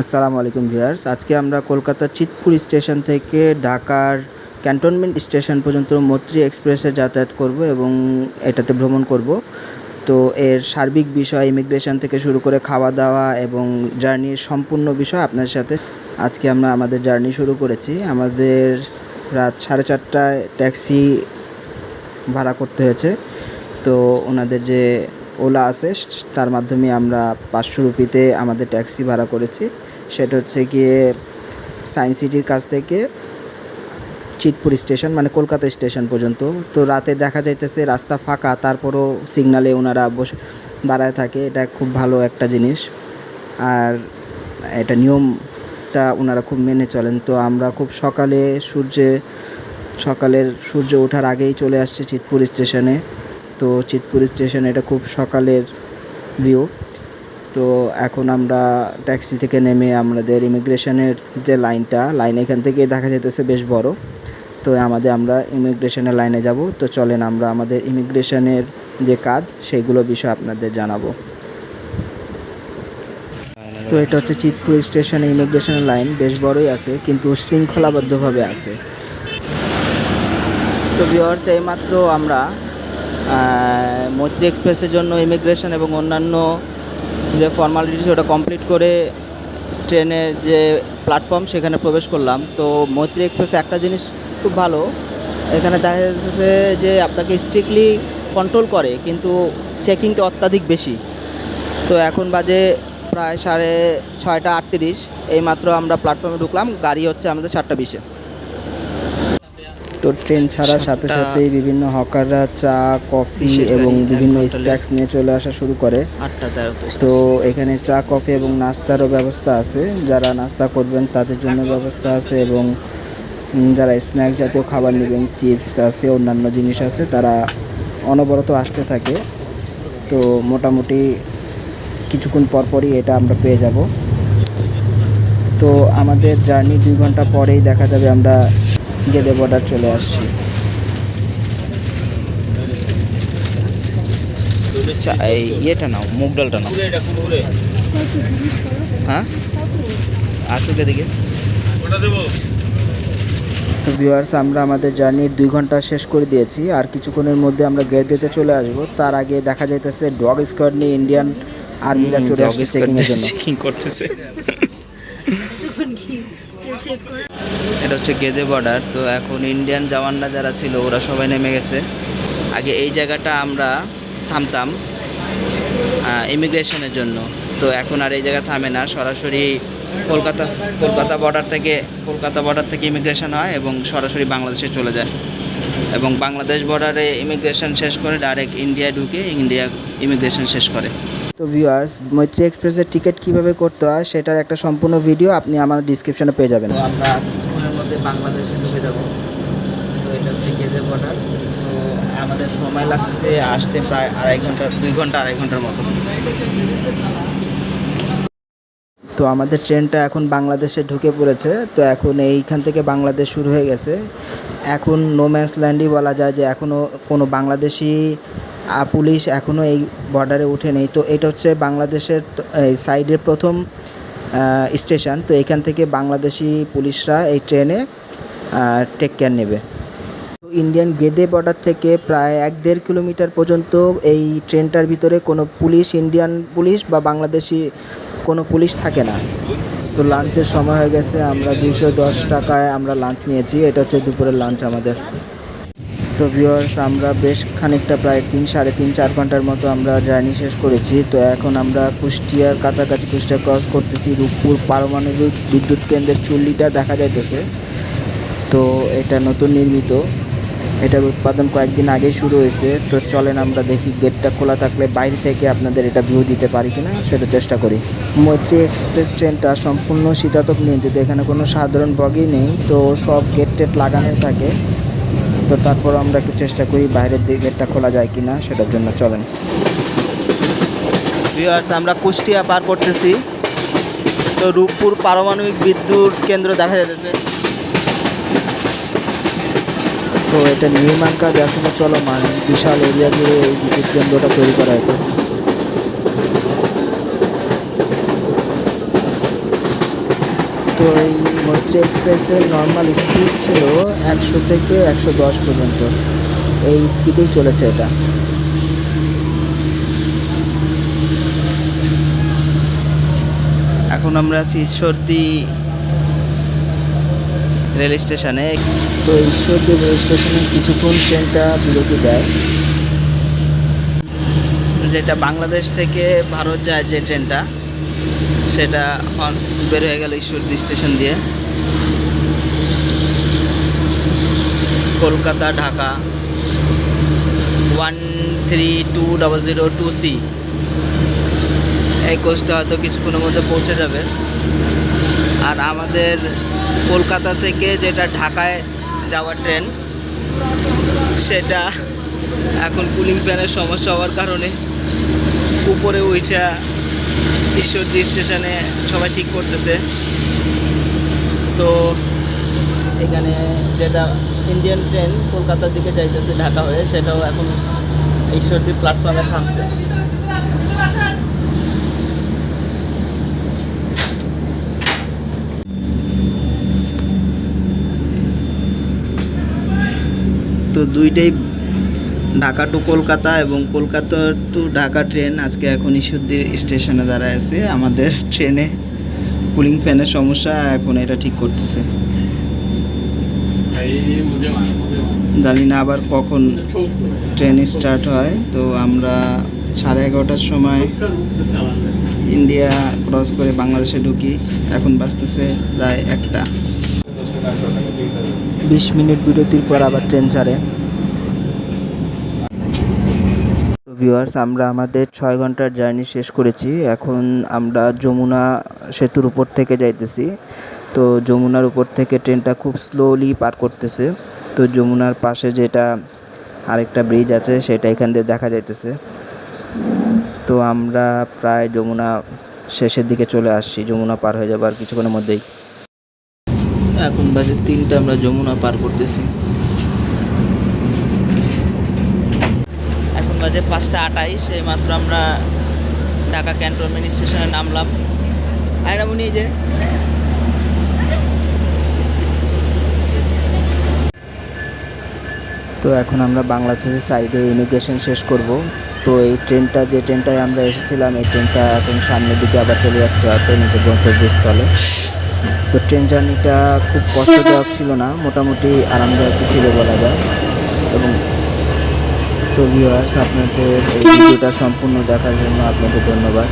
আসসালামু আলাইকুম ভিউয়ার্স। আজকে আমরা কলকাতা চিতপুর স্টেশন থেকে ঢাকার ক্যান্টনমেন্ট স্টেশন পর্যন্ত মৈত্রী এক্সপ্রেসে যাতায়াত করব এবং এটাতে ভ্রমণ করব। তো এর সার্বিক বিষয়, ইমিগ্রেশন থেকে শুরু করে খাওয়া দাওয়া এবং জার্নির সম্পূর্ণ বিষয় আপনার সাথে আজকে আমরা আমাদের জার্নি শুরু করেছি। আমাদের রাত সাড়ে চারটায় ট্যাক্সি ভাড়া করতে হয়েছে। তো ওনাদের যে ওলা আছে তার মাধ্যমে আমরা পাঁচশো রুপিতে আমাদের ট্যাক্সি ভাড়া করেছি। সেটা হচ্ছে গিয়ে সায়েন্স সিটির কাছ থেকে চিতপুর স্টেশন মানে কলকাতা স্টেশন পর্যন্ত। তো রাতে দেখা যাইতেছে রাস্তা ফাঁকা, তারপরও সিগনালে ওনারা বসে, দাঁড়ায় থাকে। এটা খুব ভালো একটা জিনিস। আর এটা নিয়মটা ওনারা খুব মেনে চলেন। তো আমরা খুব সকালে সূর্যে, সকালের সূর্য ওঠার আগেই চলে আসছে চিতপুর স্টেশনে। তো চিতপুর স্টেশন, এটা খুব সকালের ভিউ তো এখন আমরা ট্যাক্সি থেকে নেমে আমাদের ইমিগ্রেশনের যে লাইনটা লাইন এখান থেকে দেখা যেতেছে বেশ বড়। তো আমাদের আমরা ইমিগ্রেশনের লাইনে যাব। তো চলেন আমরা আমাদের ইমিগ্রেশনের যে কাজ, সেইগুলো বিষয়ে আপনাদের জানাব। তো এটা হচ্ছে চিতপুর স্টেশনে ইমিগ্রেশনের লাইন বেশ বড়ই আছে, কিন্তু শৃঙ্খলাবদ্ধভাবে আছে। তো ভিওয়ার্স এইমাত্র আমরা মৈত্রী এক্সপ্রেসের জন্য ইমিগ্রেশন এবং অন্যান্য যে ফর্মালিটিস ওটা কমপ্লিট করে ট্রেনের যে প্ল্যাটফর্ম সেখানে প্রবেশ করলাম। তো মৈত্রী এক্সপ্রেসে একটা জিনিস খুব ভালো, এখানে দেখা যাচ্ছে যে আপনাকে স্ট্রিক্টলি কন্ট্রোল করে, কিন্তু চেকিংটা অত্যাধিক বেশি। তো এখন বাজে প্রায় সাড়ে ছয়টা আটত্রিশ, এইমাত্র আমরা প্ল্যাটফর্মে ঢুকলাম, গাড়ি হচ্ছে আমাদের সাতটা বিশে। তো ট্রেন ছাড়ার সাথে সাথেই বিভিন্ন হকাররা চা কফি এবং বিভিন্ন স্ন্যাক্স নিয়ে চলে আসা শুরু করে। তো এখানে চা কফি এবং নাস্তারও ব্যবস্থা আছে। যারা নাস্তা করবেন তাদের জন্য ব্যবস্থা আছে এবং যারা স্ন্যাক্স জাতীয় খাবার নেবেন চিপস আছে অন্যান্য জিনিস আছে তারা অনবরত আসতে থাকে। তো মোটামুটি কিছুক্ষণ পরপরই এটা আমরা পেয়ে যাব। তো আমাদের জার্নি দুই ঘণ্টা পরেই দেখা যাবে আমরা গেদে বর্ডার চলে আসছি। এই ইয়েটা নাও মুগ ডালটা নাও। হ্যাঁ? আসুক এদিকে। তো ভিউয়ার্স আমরা আমাদের জার্নির দুই ঘণ্টা শেষ করে দিয়েছি। আর কিছুক্ষণের মধ্যে আমরা গেট চলে আসব। তার আগে দেখা যাইতেছে ডগ স্কোয়াড নিয়ে ইন্ডিয়ান আর্মিরা চলে আসছে চেকিং এর জন্য। চেকিং করতেছে। এটা হচ্ছে গেদে বর্ডার তো এখন ইন্ডিয়ান জওয়ানরা যারা ছিল, ওরা সবাই নেমে গেছে। আগে এই জায়গাটা আমরা থামতাম ইমিগ্রেশনের জন্য। তো এখন আর এই জায়গা থামে না, সরাসরি কলকাতা কলকাতা বর্ডার থেকে, কলকাতা বর্ডার থেকে ইমিগ্রেশন হয় এবং সরাসরি বাংলাদেশে চলে যায়। এবং বাংলাদেশ বর্ডারে ইমিগ্রেশন শেষ করে ডাইরেক্ট ইন্ডিয়ায় ঢুকে ইন্ডিয়া ইমিগ্রেশন শেষ করে। তো ভিউয়ার্স মৈত্রী এক্সপ্রেসের টিকিট কীভাবে করতে হয় সেটার একটা সম্পূর্ণ ভিডিও আপনি আমার ডিসক্রিপশনে পেয়ে যাবেন। আমরা কিছুক্ষণের মধ্যে বাংলাদেশে ঢুকে যাব। তো এটা হচ্ছে গেদে বর্ডার তো আমাদের সময় লাগছে আসতে প্রায় আড়াই ঘণ্টা দুই ঘণ্টা আড়াই ঘণ্টার মতো। তো আমাদের ট্রেনটা এখন বাংলাদেশে ঢুকে পড়েছে। তো এখন এইখান থেকে বাংলাদেশ শুরু হয়ে গেছে। এখন নোম্যান্স ল্যান্ডই বলা যায় যে এখনও কোনো বাংলাদেশি পুলিশ এখনও এই বর্ডারে উঠে নেই। তো এটা হচ্ছে বাংলাদেশের এই সাইডের প্রথম স্টেশন তো এখান থেকে বাংলাদেশি পুলিশরা এই ট্রেনে টেক কেয়ার নেবে। ইন্ডিয়ান গেদে বর্ডার থেকে প্রায় এক দেড় কিলোমিটার পর্যন্ত এই ট্রেনটার ভিতরে কোনো পুলিশ ইন্ডিয়ান পুলিশ বা বাংলাদেশি কোনো পুলিশ থাকে না। তো লাঞ্চের সময় হয়ে গেছে, আমরা দুশো দশ টাকায় আমরা লাঞ্চ নিয়েছি। এটা হচ্ছে দুপুরের লাঞ্চ আমাদের। তো ভিউয়ার্স আমরা বেশ খানিকটা প্রায় তিন, সাড়ে তিন, চার ঘণ্টার মতো আমরা জার্নি শেষ করেছি। তো এখন আমরা কুষ্টিয়ার কাছাকাছি, কুষ্টিয়া ক্রস করতেছি রূপপুর পারমাণবিক বিদ্যুৎ কেন্দ্রের চুল্লিটা দেখা যাইতেছে। তো এটা নতুন নির্মিত। এটার উৎপাদন কয়েকদিন আগেই শুরু হয়েছে। তো চলেন আমরা দেখি গেটটা খোলা থাকলে বাইরে থেকে আপনাদের এটা ভিউ দিতে পারি কিনা, সেটা চেষ্টা করি। মৈত্রী এক্সপ্রেস ট্রেনটা সম্পূর্ণ শীতাতপ নিয়ন্ত্রিত। এখানে কোনো সাধারণ বগি নেই। তো সব গেট টেট লাগানো থাকে। তো তারপর আমরা একটু চেষ্টা করি বাইরের দিকে গেটটা খোলা যায় কিনা সেটার জন্য চলেন। ভিউয়ার্স আমরা কুষ্টিয়া পার করতেছি। তো রূপপুর পারমাণবিক বিদ্যুৎ কেন্দ্র দেখা যাচ্ছে তো এটা নির্মাণ কাজ এখনও চলমান বিশাল এরিয়া জুড়ে এই বিদ্যুৎ কেন্দ্রটা তৈরি করা হয়েছে। তো এই মৈত্রী এক্সপ্রেসের নর্মাল স্পিড ছিল একশো থেকে একশো দশ পর্যন্ত। এই স্পিডেই চলেছে এটা। এখন আমরা আছি ঈশ্বরদী রেল স্টেশনে। তো ঈশ্বরদী রেল স্টেশনে কিছুক্ষণ ট্রেনটা বিরতি দেয়। যেটা বাংলাদেশ থেকে ভারত যায় যে ট্রেনটা সেটা বের হয়ে গেল ঈশ্বরদী স্টেশন দিয়ে। Kolkata, Dhaka. One three two double zero two C এই কোচটা হয়তো কিছুক্ষণের মধ্যে পৌঁছে যাবে। আর আমাদের কলকাতা থেকে যেটা ঢাকায় যাওয়ার ট্রেন, সেটা এখন কুলিং ফ্যানের সমস্যা হওয়ার কারণে উপরে উঠা ঈশ্বরদী স্টেশনে সবাই ঠিক করতেছে। তো এখানে যেটা ইন্ডিয়ান ট্রেন কলকাতার দিকে যাইতেছে ঢাকা হয়ে, সেটাও এখন ঈশ্বরদী প্ল্যাটফর্মে থামছে। তো দুইটাই ঢাকা টু কলকাতা এবং কলকাতা টু ঢাকা ট্রেন আজকে এখন ঈশ্বরদী স্টেশনে দাঁড়ায় আছে। আমাদের ট্রেনে কুলিং ফ্যানের সমস্যা, এখন এটা ঠিক করতেছে। জানি না আবার কখন ট্রেন স্টার্ট হয়। তো আমরা সাড়ে এগারোটার সময় ইন্ডিয়া ক্রস করে বাংলাদেশে ঢুকি। এখন বাঁচতেছে প্রায় একটা। বিশ মিনিট বিরতির পর আবার ট্রেন ছাড়ে। ভিউয়ার্স আমরা আমাদের ছয় ঘণ্টার জার্নি শেষ করেছি। এখন আমরা যমুনা সেতুর উপর থেকে যাইতেছি। তো যমুনার উপর থেকে ট্রেনটা খুব স্লোলি পার করতেছে। তো যমুনার পাশে যেটা আরেকটা ব্রিজ আছে, সেটা এখান দিয়ে দেখা যাইতেছে। তো আমরা প্রায় যমুনা শেষের দিকে চলে আসছি। যমুনা পার হয়ে যাবার কিছুক্ষণের মধ্যেই। এখন বাজে তিনটা, আমরা যমুনা পার করতেছি। এখন বাজে পাঁচটা আটাইশ এই মাত্র আমরা ঢাকা ক্যান্টনমেন্ট স্টেশনে নামলাম। আয়রামুনি যে। তো এখন আমরা বাংলাদেশের সাইডে ইমিগ্রেশন শেষ করব। তো এই ট্রেনটা যে ট্রেনটায় আমরা এসেছিলাম এই ট্রেনটা এখন সামনের দিকে আবার চলে যাচ্ছে হয়তো নিজের গন্তব্যস্থলে। তো ট্রেন জার্নিটা খুব কষ্টদায়ক ছিল না মোটামুটি আরামদায়ক ছিল বলা যায়। এবং তো ভিউয়ার্স আপনাদের এই ভিডিওটা সম্পূর্ণ দেখার জন্য আপনাদের ধন্যবাদ।